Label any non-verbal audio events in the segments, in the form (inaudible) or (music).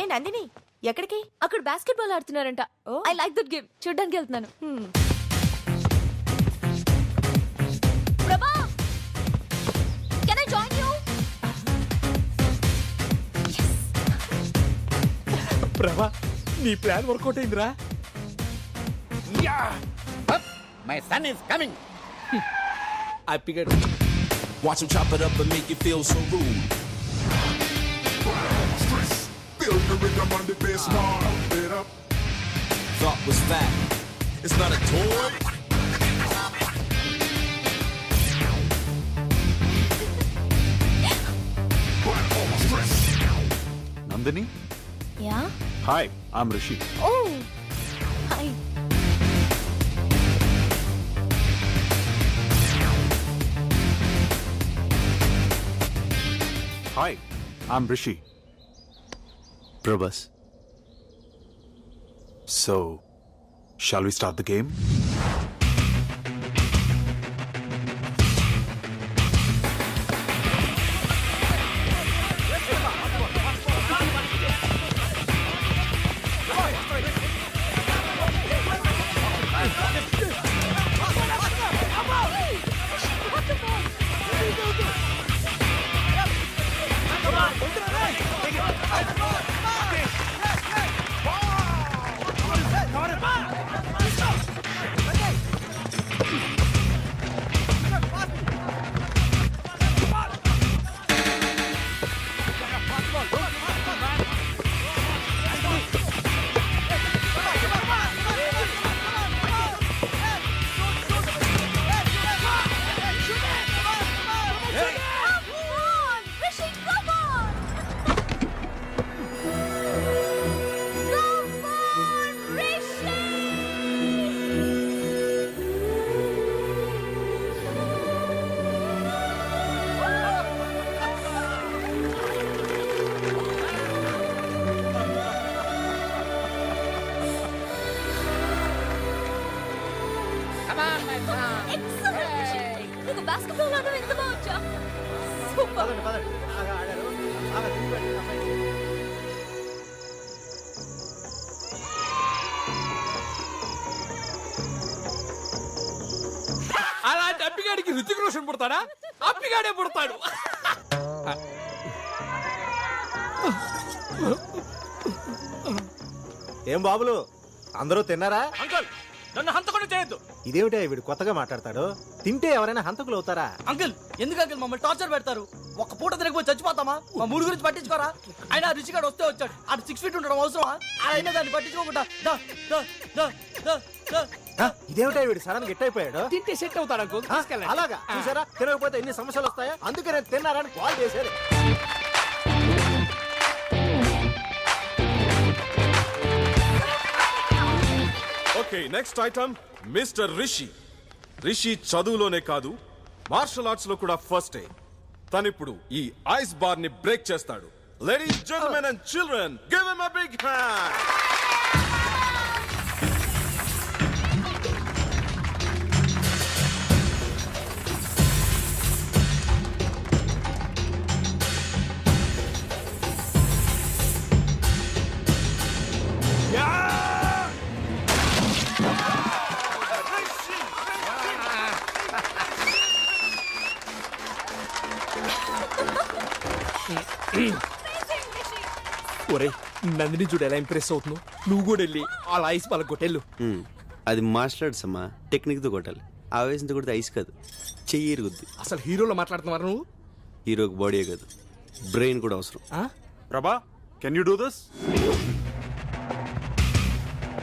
ఏ నందిని ఎక్కడికి? అక్కడ basketball ఆడుతున్నారంట. ఓ. ఐ లైక్ దట్ గేమ్ చూడడానికి వెళ్తున్నాను. Prabha! Can I join you Prabha నీ ప్లాన్ వర్కౌట్ అయిందిరా. మై సన్ ఇస్ కమింగ్ హ్యాపీగా Watch him chop it up and make you feel so rude. the rhythm on the bass. It up. Thought was that. It's not a toy. Nandini? Yeah? Hi, I'm Rishi. Oh, hi. Hi, I'm Rishi. Prabhas. So shall we start the game ఆడడం ఎంత బాగుంచా super. అలాంటి అప్పిగాడికి రుచిక రోషన్ పుడతాడా? అప్పిగాడే పుడతాడు. ఏం బాబులు? అందరూ తిన్నారా? Uncle నన్ను హంతకుండా చేయొద్దు. ఇదేమిటా వీడు కొత్తగా మాట్లాడతాడు? తింటే ఎవరైనా హంతకులు అవుతారా? అంకుల్ ఎందుకు అంకుల్ మమ్మల్ని టార్చర్ పెడతారు? ఒక పూట తిరగపోయి చచ్చిపోతామా? మా మూడు గురించి పట్టించుకోరా? ఆయన రిచిగాడు వస్తే వచ్చాడు. అటు సిక్స్ ఫీట్ ఉండడం అవసరమా? ఆయన దాన్ని పట్టించుకోకుండా దా, దా, దా, దా, దా. ఆ, ఇదేమిటా వీడు సడన్ గిట్ అయిపోయాడు? తింటే సెట్ అవుతాడు అలాగా. చూసారా? తినకపోతే ఎన్ని సమస్యలు వస్తాయా? అందుకే నేను తిన్నారని కాల్ చేశారు. Okay next item mister Rishi Rishi చదువులోనే కాదు మార్షల్ ఆర్ట్స్లో కూడా ఫస్ట్ తనిప్పుడు ఈ ఐస్ బార్ని బ్రేక్ చేస్తాడు. Ladies gentlemen and children give him a big hand ఒరే నందిని చూడు ఎలా ఇంప్రెస్ అవుతున్నావు. నువ్వు కూడా వెళ్ళి వాళ్ళ ఐస్ వాళ్ళ కొట్టెళ్ళు. అది ఆర్ట్స్ అమ్మా. టెక్నిక్తో కొట్టాలి. ఆవేశంతో కొడితే ఐస్ కాదు. చెయ్యి ఇరుగుద్ది. అసలు హీరోలో మాట్లాడుతున్నారు నువ్వు? హీరోకి బాడీ కాదు. బ్రెయిన్ కూడా అవసరం. Prabha can you do this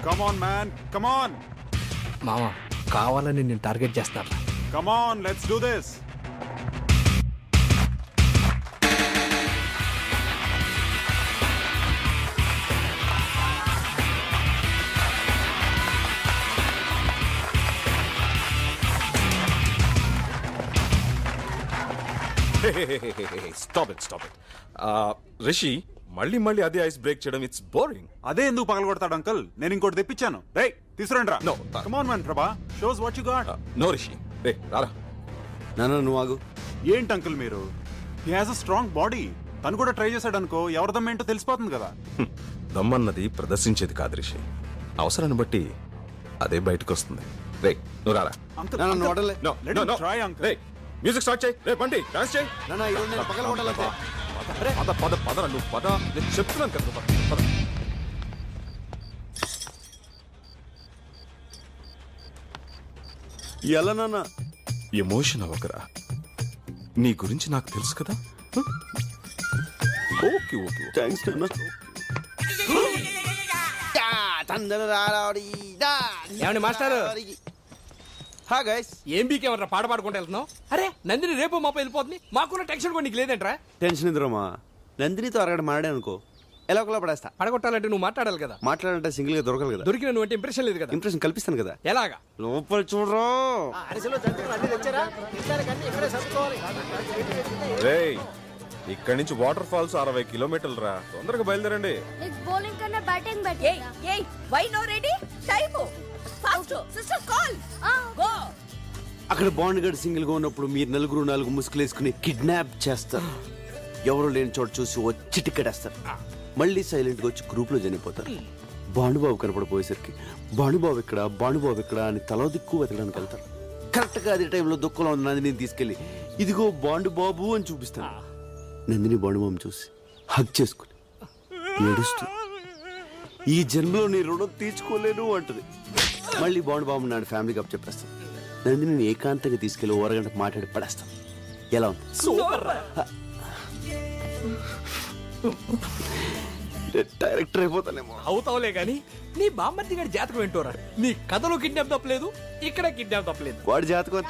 come on man come on మామ కావాలని నేను టార్గెట్ చేస్తాను come on let's do this stop it stop it Rishi మళ్ళీ మళ్ళీ అదే ఐస్ బ్రేక్ చేయడం ఇట్స్ బోరింగ్ అదే ఎందుకు పగలగొడతాడు అంకల్? నేను ఇంకోటి తెప్పించాను. రే తీసుకురండి రా No. Come on man Prabha. Shows what you got no Rishi. రే రారా. నాన్న నువ్వు ఆగు. ఏంటి అంకుల్ మీరు? He has a strong body తను కూడా ట్రై చేశాడు అనుకో ఎవరిదమ్మ ఏంటో తెలిసిపోతుంది కదా. దమ్మన్నది ప్రదర్శించేది కాదు రిషి. అవసరాన్ని బట్టి అదే బయటకు వస్తుంది రే నువ్వు రారా. అంకుల్ నన్ను అంకుల్, వదలలే. No, let మ్యూజిక్ స్టార్ట్ చేయి. రే బండి డాన్స్ చేయి. నాన్న ఈరోజు నేను పగల కొట్టాలంతే పద పద పద నువ్వు పద. నేను చెప్తున్నాను కదా పద, పద. ఎలా నాన్న? ఎమోషన్ అవ్వకరా. నీ గురించి నాకు తెలుసు కదా? ఓకే ఓకే థ్యాంక్స్ నాన్న. ఏమండి మాస్టారు? హా గైస్ ఏం బీకేమన్నా పాట పాడుకుంటూ వెళ్తున్నావు? అరే నందిని రేపు మాప వెళ్ళిపోతుంది. మాకున్న టెన్షన్ కూడా నీకు లేదంట్రా? టెన్షన్ ఎందురమ్మా నందినితో అరగడ మాడే అనుకో. ఎలా ఒకలా పడేస్తా? పడగొట్టాలంటే నువ్వు మాట్లాడాలి కదా. మాట్లాడంటే సింగిల్గా దొరకదు కదా. దొరికిన నువ్వు అంటే ఇంప్రెషన్ లేదు కదా. ఇంప్రెషన్ కల్పిస్తాను కదా. ఎలాగా? లోపల చూడరా. అరిసెలో జంతువులు అన్ని తెచ్చారా? ఇక్కడే సర్దుకోవాలి. ఇక్కడి నుంచి వాటర్ ఫాల్స్ అరవై కిలోమీటర్లు రా. తొందరగా బయలుదేరండి. బౌలింగ్ కన్నా బ్యాటింగ్ ఏయ్ ఏయ్ why no ready time fast sister call go అక్కడ బాండ్ గడ్ సింగిల్గా ఉన్నప్పుడు మీరు నలుగురు నాలుగు ముసుగులు వేసుకుని కిడ్నాప్ చేస్తారు. ఎవరు లేని చోట చూసి వచ్చి టికెటేస్తారు మళ్ళీ సైలెంట్గా వచ్చి గ్రూప్లో చనిపోతారు భానుబాబు కనపడిపోయేసరికి భానుబాబు ఇక్కడ భానుబాబు ఇక్కడ అని తల దిక్కు వెతకడానికి వెళ్తారు. కరెక్ట్గా అదే టైంలో దుఃఖంలో ఉన్న నందిని తీసుకెళ్ళి ఇదిగో బాండు బాబు అని చూపిస్తాను నందిని బాండుబాబు చూసి హక్ చేసుకుని ఏడుస్తూ ఈ జన్మలో నీ రుణం తీర్చుకోలేను అంటది. మళ్ళీ బాండ్ బాబు నాడు ఫ్యామిలీకి అప్ చెప్పేస్తాను నందిని ఏకాంతంగా తీసుకెళ్ళి ఓ అరగంట మాట్లాడి పడేస్తాను ఎలా ఉంది? డైరెక్టర్ అయిపోతానేమో. అవుతావులే గాని నీ బామ్మర్ది గారి జాతకం ఏంటోరా? నీ కథలో కిడ్నాప్ తప్పలేదు ఇక్కడ కిడ్నాప్ తప్పలేదు. వాడి జాతకం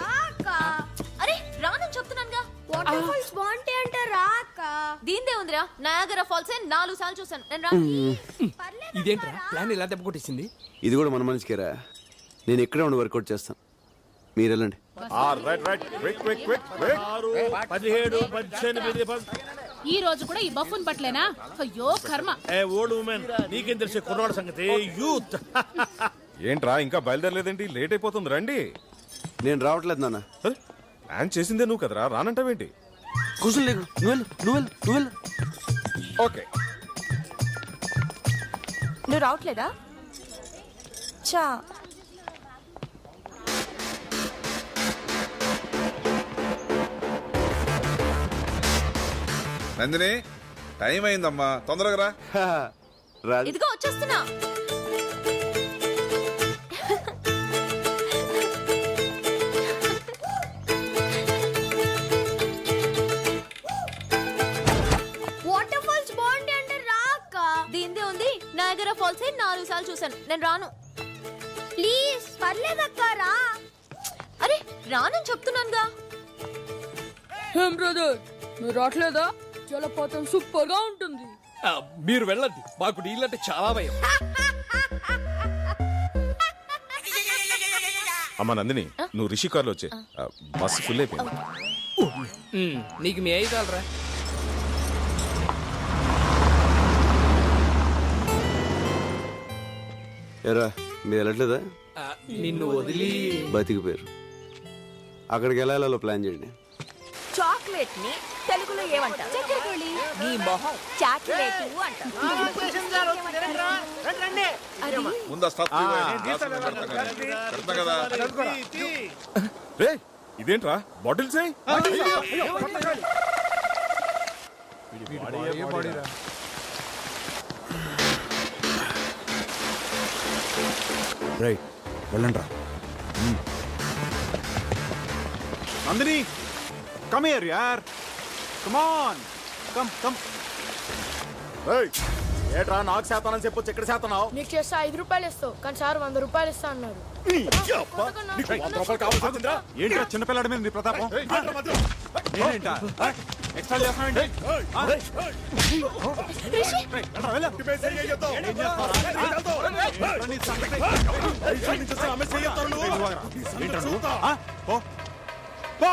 వాటర్ ఫాల్స్ బాగుంటాయి అంటే రాక దీందే ఉందిరా. నయాగరా ఫాల్స్ నాలుగు సార్లు చూసాను నేను రా. పర్లేదు ఇదేంట్రా? ప్లాన్ ఇలా దెబ్బ కొట్టేసింది? ఇది కూడా మన మనిషికేరా నేను ఇక్కడే ఉండి వర్కౌట్ చేస్తాను. మీరు వెళ్ళండి. Right right. Quick quick quick quick. పదిహేడు పద్దెనిమిది ఈ రోజు కూడా ఈ బఫున్ పట్లేనా అయ్యో కర్మ. ఏ ఓల్డ్ ఉమెన్ నీకేం తెలిసే కుర్రవాడ సంగతి? యూత్. (laughs) ఏంట్రా ఇంకా బయలుదేరలేదేంటి? లేట్ అయిపోతుంది రండి. నేను రావట్లేదు నాన్న. ప్లాన్ చేసిందే నువ్వు కదరా? రానంటావేంటి? కూర్చొని లేకు. నువ్వు వెళ్ళు నువ్వు వెళ్ళు నువ్వు వెళ్ళు ఓకే. నువ్వు రావట్లేదా? చా నందిని టైం అయిందమ్మా. తొందరగా రా. ఇదిగో వచ్చేస్తున్నా. చూసాను నేను రాను. ప్లీజ్ పర్లేదక్క రా. అరే రానని చెప్తున్నానుగా. ఏం బ్రదర్ నువ్వు రావట్లేదా? జలపాతం సూపర్గా ఉంటుంది. మీరు వెళ్ళండి మాకు నీళ్ళంటే చాలా భయం. అమ్మ నందిని నువ్వు రిషి కార్లో వచ్చే. బస్సు ఫుల్ అయిపోయింది. నీకు మీ అయితాలరా ఎరా మీరు వెళ్ళట్లేదా? నిన్ను వదిలి. బతికిపోయారు అక్కడికి వెళ్ళాలో ప్లాన్ చేయండి. చాక్లెట్ని తెలుగులో ఏమంటారు? నీ మొహం చాక్లెట్. అంటారు ముందు ఆ రైట్ వెళ్ళండి రా నందిని కమ్ హియర్ యార్ కమ్ ఆన్ కమ్ కమ్ ఏట్రా నాకు శాతానని చెప్పొచ్చు ఎక్కడ శాతనావు? నీకు చేస్తే ఐదు రూపాయలు ఇస్తావు కానీ సార్ వంద రూపాయలు ఇస్తా అన్నారు ఏంట్రా చిన్నపిల్లాడి మీద నీ ప్రతాపం? నేనేంటా? ఎక్స్ట్రా చేస్తానండి ఏంట్రా నువ్వు? ఆ? పో. పో